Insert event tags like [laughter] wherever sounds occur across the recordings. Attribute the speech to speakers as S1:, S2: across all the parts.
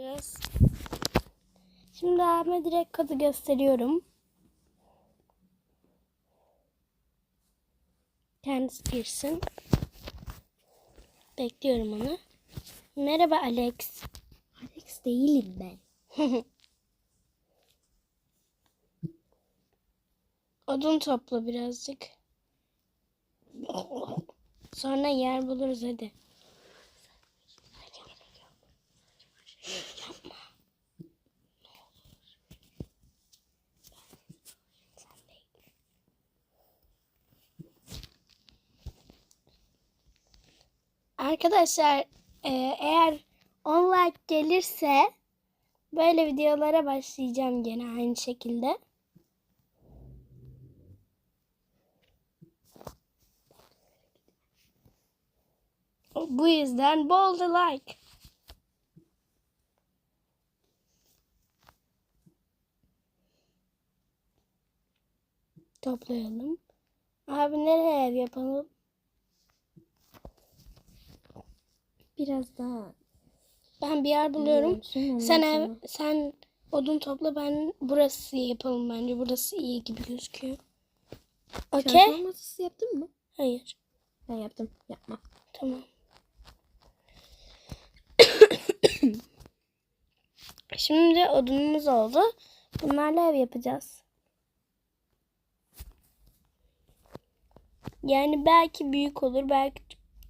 S1: yapacağız. Şimdi abime direkt kodu gösteriyorum. Kendisi girsin. Bekliyorum onu. Merhaba Alex.
S2: Alex değilim ben. [laughs]
S1: Odun topla birazcık. Sonra yer buluruz hadi. Arkadaşlar e, eğer 10 like gelirse böyle videolara başlayacağım gene aynı şekilde. Bu yüzden bol like. Toplayalım. Abi nereye ev yapalım?
S2: Biraz daha.
S1: Ben bir yer buluyorum.
S2: Ondan
S1: Sen ev, sen odun topla ben burası yapalım bence. Burası iyi gibi gözüküyor. Okey?
S2: Çalışma masası yaptın mı?
S1: Hayır.
S2: Ben yaptım. Yapma.
S1: Tamam. [coughs] Şimdi odunumuz oldu. Bunlarla ev yapacağız. Yani belki büyük olur, belki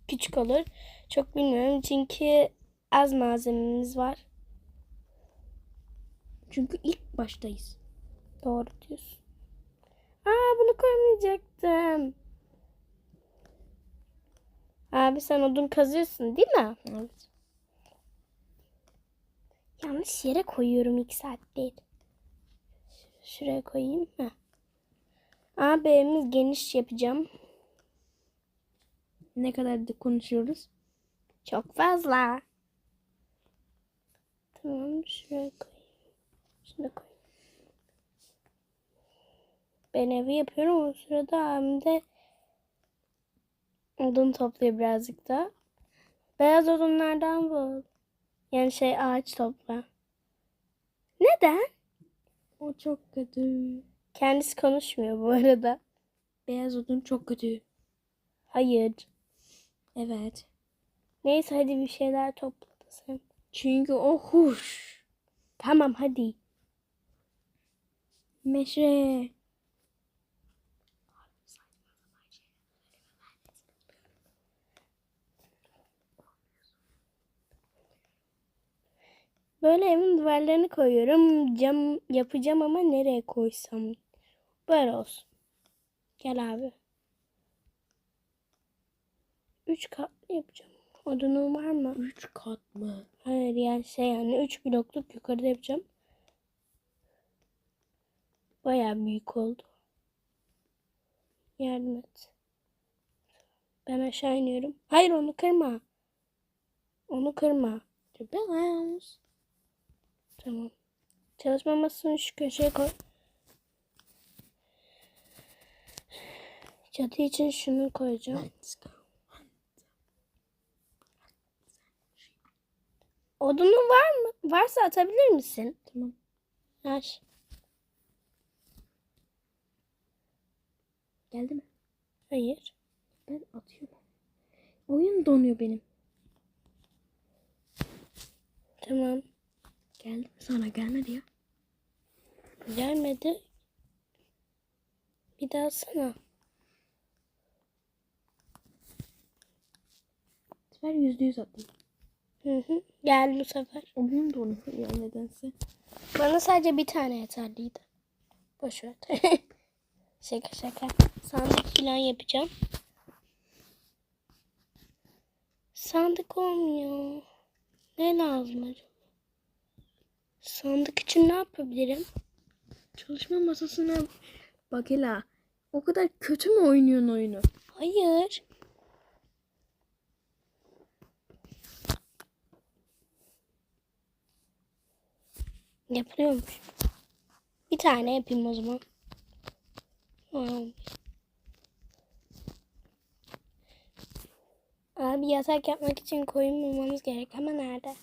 S1: küçük olur. Çok bilmiyorum çünkü az malzememiz var.
S2: Çünkü ilk baştayız.
S1: Doğru diyorsun. Aa bunu koymayacaktım. Abi sen odun kazıyorsun değil mi?
S2: Evet.
S1: Yanlış yere koyuyorum ilk saattir. Şuraya koyayım mı? Abi evimiz geniş yapacağım.
S2: Ne kadar da konuşuyoruz?
S1: Çok fazla. Tamam şuraya koyayım. Şunu koyayım. Ben evi yapıyorum o sırada abim de odun topluyor birazcık da. Beyaz odunlardan bul. Yani şey ağaç topla. Neden?
S2: O çok kötü.
S1: Kendisi konuşmuyor bu arada.
S2: Beyaz odun çok kötü.
S1: Hayır.
S2: Evet.
S1: Neyse hadi bir şeyler topla sen.
S2: Çünkü o huş.
S1: Tamam hadi.
S2: Meşre.
S1: Böyle evin duvarlarını koyuyorum. Cam yapacağım ama nereye koysam. Böyle olsun. Gel abi. Üç kat yapacağım. Odunun var mı?
S2: Üç kat mı?
S1: Hayır yani şey yani üç blokluk yukarıda yapacağım. Baya büyük oldu. Yardım et. Ben aşağı iniyorum. Hayır onu kırma. Onu kırma.
S2: Beyaz.
S1: Tamam. Çalışma masasını şu köşeye koy. Çatı için şunu koyacağım.
S2: Let's go.
S1: Odunun var mı? Varsa atabilir misin?
S2: Tamam.
S1: Ver.
S2: Geldi mi?
S1: Hayır.
S2: Ben atıyorum. Oyun donuyor benim.
S1: Tamam.
S2: Geldi mi sana? Gelmedi ya.
S1: Gelmedi. Bir daha sana.
S2: Sefer yüzde yüz attım.
S1: Hı hı. Geldi bu sefer.
S2: Oyun donuyor ya nedense.
S1: Bana sadece bir tane yeterliydi. Boş ver. [laughs] şaka şaka. Sandık falan yapacağım. Sandık olmuyor. Ne lazım acaba? Sandık için ne yapabilirim?
S2: Çalışma masasına bak Ela. O kadar kötü mü oynuyorsun oyunu?
S1: Hayır. Yapılıyormuş. Bir tane yapayım o zaman. Tamam. Abi yatak yapmak için koyun bulmamız gerek ama nerede?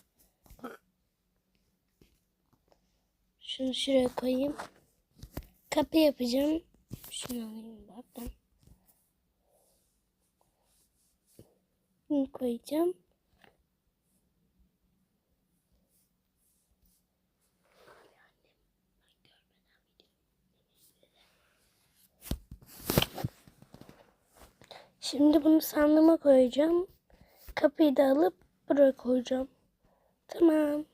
S1: Şunu şuraya koyayım. Kapı yapacağım. Şunu alayım bakın. Bunu koyacağım. Şimdi bunu sandığıma koyacağım. Kapıyı da alıp buraya koyacağım. Tamam.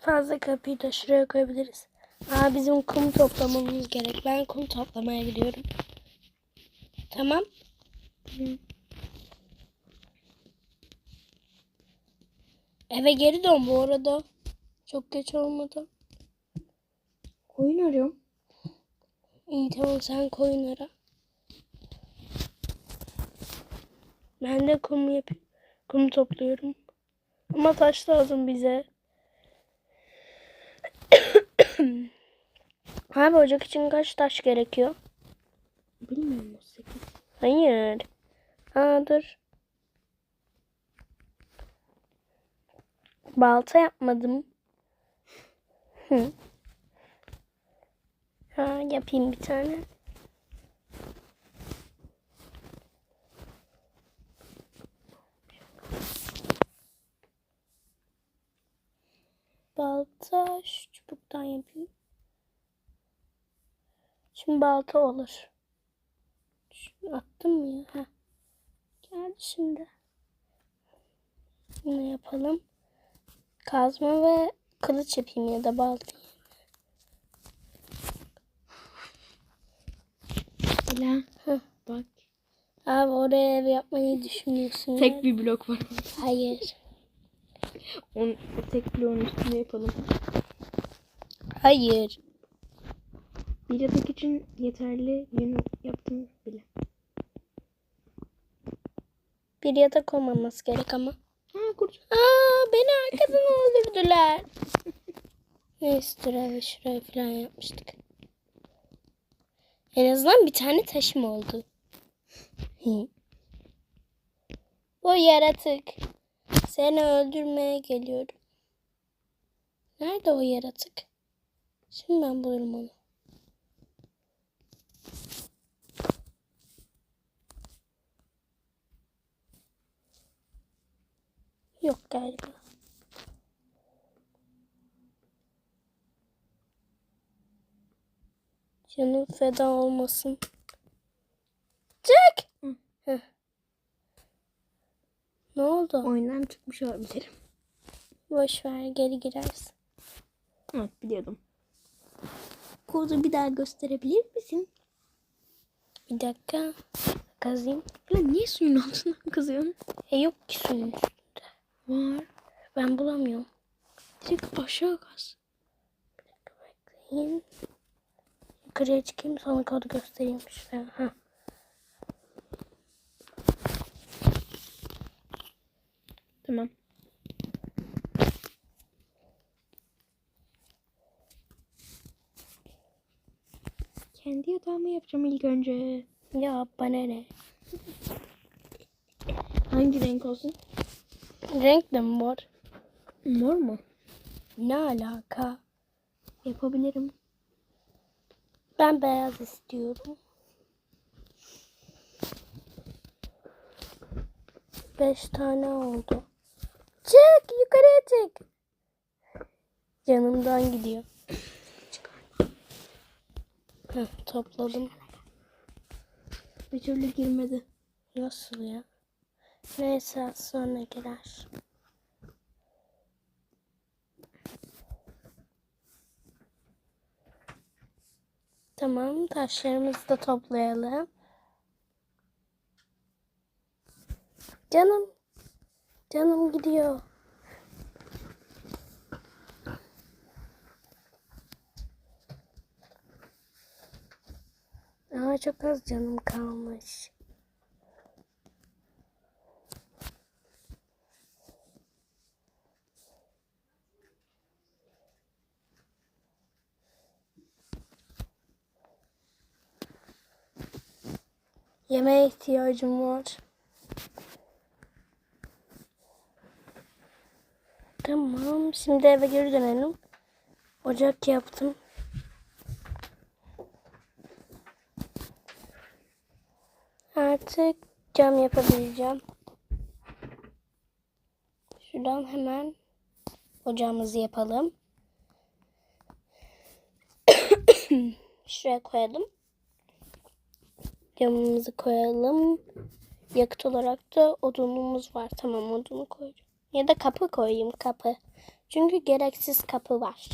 S1: Fazla kapıyı da şuraya koyabiliriz. Aa bizim kum toplamamız gerek. Ben kum toplamaya gidiyorum. Tamam. Eve geri dön bu arada. Çok geç olmadı.
S2: Koyun arıyorum.
S1: İyi tamam sen koyun ara. Ben de kum yap kum topluyorum. Ama taş lazım bize. [coughs] Abi ocak için kaç taş gerekiyor?
S2: Bilmiyorum o sekiz.
S1: Hayır. Aa dur. Balta yapmadım. Hı. Ha, yapayım bir tane. Balta çubuktan yapayım. Şimdi balta olur. Şunu attım mı ya? Heh. Geldi şimdi. Ne yapalım? Kazma ve kılıç yapayım ya da balta.
S2: Ela. Bak.
S1: Abi oraya ev yapmayı düşünüyorsun.
S2: Tek bir blok var.
S1: Hayır.
S2: On, o tek bloğun üstünde yapalım.
S1: Hayır.
S2: Bir yatak için yeterli yün yaptım bile.
S1: Bir yatak olmaması gerek ama.
S2: Ha kurt.
S1: Aa beni arkadan öldürdüler. [laughs] Neyse eve şuraya falan yapmıştık. En azından bir tane taşım oldu. [laughs] O yaratık. Seni öldürmeye geliyorum. Nerede o yaratık? Şimdi ben bulurum onu. Yok galiba. Canım feda olmasın. Çık! Ne oldu?
S2: Oyundan çıkmış olabilirim.
S1: Boş ver geri girersin.
S2: Evet biliyordum. Kodu bir daha gösterebilir misin?
S1: Bir dakika. Kazayım.
S2: Lan niye suyun altından [laughs] kazıyorsun?
S1: E yok ki suyun üstünde.
S2: Var.
S1: Ben bulamıyorum.
S2: Direkt aşağı kaz.
S1: Bekleyin. Yukarıya çıkayım sana kodu göstereyim şuraya. Ha.
S2: Tamam. Kendi yatağımı yapacağım ilk önce.
S1: Ya bana ne?
S2: Hangi renk olsun?
S1: Renk de var?
S2: Mor mu?
S1: Ne alaka?
S2: Yapabilirim.
S1: Ben beyaz istiyorum. Beş tane oldu. Çık yukarıya çık. Yanımdan gidiyor. Heh, topladım.
S2: Bir türlü girmedi.
S1: Nasıl ya? Neyse sonra girer. Tamam taşlarımızı da toplayalım. Canım. Canım gidiyor. Ama çok az canım kalmış. Yemeğe ihtiyacım var. Tamam. Şimdi eve geri dönelim. Ocak yaptım. Artık cam yapabileceğim. Şuradan hemen ocağımızı yapalım. [coughs] Şuraya koyalım. Camımızı koyalım. Yakıt olarak da odunumuz var. Tamam odunu koyacağım. Ya da kapı koyayım kapı. Çünkü gereksiz kapı var.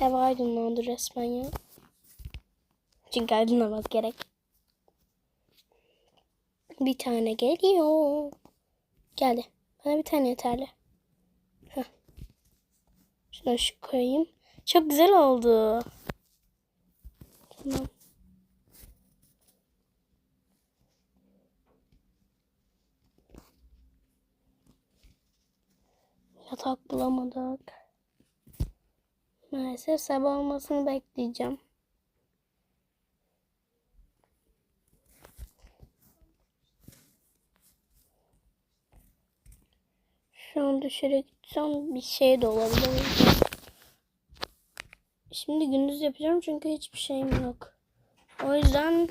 S1: Ev aydınlandı resmen ya. Çünkü aydınlamak gerek. Bir tane geliyor. Geldi. Bana bir tane yeterli. Heh. Şuna şu koyayım. Çok güzel oldu. Tamam. Yatak bulamadık. Maalesef sabah olmasını bekleyeceğim. Dışarı gitsem bir şey de olabilir. Şimdi gündüz yapacağım çünkü hiçbir şeyim yok. O yüzden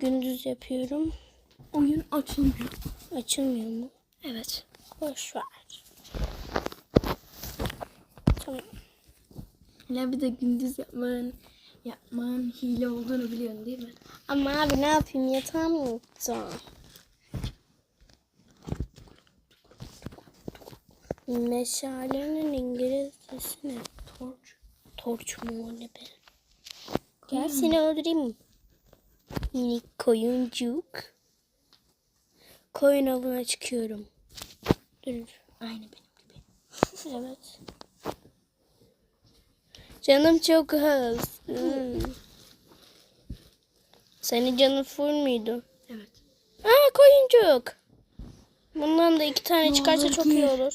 S1: gündüz yapıyorum.
S2: Oyun açılmıyor.
S1: Açılmıyor mu? Evet. Boş ver. Tamam.
S2: Hala bir de gündüz yapmanın, yapmanın hile olduğunu biliyorsun değil mi?
S1: Ama abi ne yapayım yatağım yoktu. Meşalenin İngilizcesi ne? Torç. Torç mu ne be? Gel seni öldüreyim. Minik koyuncuk. Koyun avına çıkıyorum. Dur.
S2: Aynı benim gibi. [laughs]
S1: Evet. Canım çok az. Hmm. Senin canın full müydü?
S2: Evet.
S1: Aa koyuncuk. Bundan da iki tane
S2: Ne
S1: çıkarsa çok iyi olur.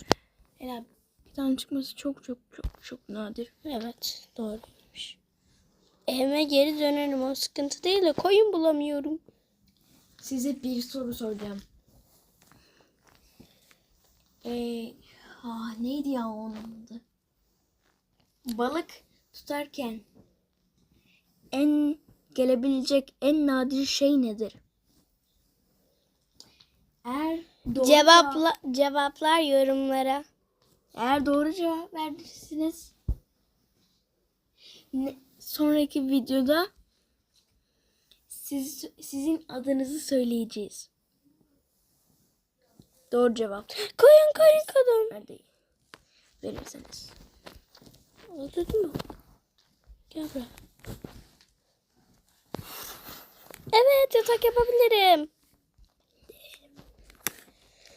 S2: Ela bir tane çıkması çok çok çok çok nadir.
S1: Evet doğruymuş. Evime geri dönerim o sıkıntı değil de koyun bulamıyorum.
S2: Size bir soru soracağım. Ee, ah, neydi ya onun adı? Balık tutarken en gelebilecek en nadir şey nedir? Eğer doğru
S1: Cevapla cevaplar yorumlara.
S2: Eğer doğru cevap verdiyseniz ne- sonraki videoda siz, sizin adınızı söyleyeceğiz. Doğru cevap
S1: Koyun koyun kadın.
S2: nerede? Verirseniz.
S1: Öldürdün mü? Gel buraya. Evet yatak yapabilirim.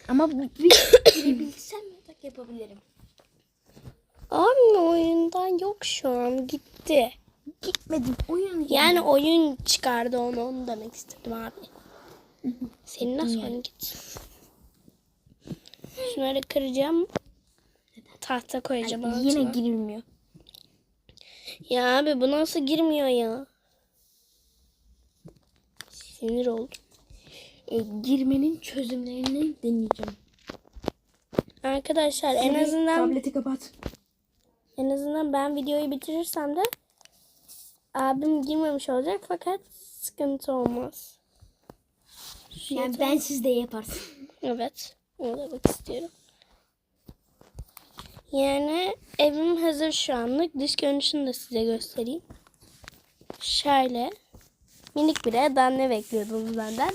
S2: Ama bu bir, bilebilsem yatak yapabilirim.
S1: Abi oyundan yok şu an gitti.
S2: Gitmedim oyun
S1: Yani oyun çıkardı onu onu demek istedim abi. [laughs] Senin nasıl oyun git. Şunları kıracağım. Tahta koyacağım
S2: Yani
S1: altına.
S2: yine girilmiyor.
S1: Ya abi bu nasıl girmiyor ya? Sinir oldum.
S2: E, girmenin çözümlerini deneyeceğim.
S1: Arkadaşlar en azından
S2: Tableti kapat.
S1: en azından ben videoyu bitirirsem de abim girmemiş olacak fakat sıkıntı olmaz. Şu
S2: Yani ben siz de yaparsın.
S1: Evet. Onu demek istiyorum. Yani evim hazır şu anlık. Dış görünüşünü de size göstereyim. Şöyle. Minik bir evden ne bekliyordunuz benden?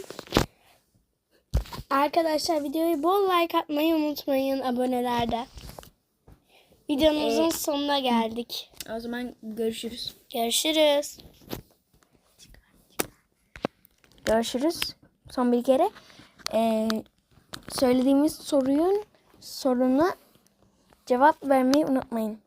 S1: Arkadaşlar videoyu bol like atmayı unutmayın abonelerde. Videomuzun
S2: Ee,
S1: sonuna geldik.
S2: O zaman görüşürüz.
S1: Görüşürüz.
S2: Görüşürüz. Son bir kere. Ee, söylediğimiz soruyun soruna cevap vermeyi unutmayın.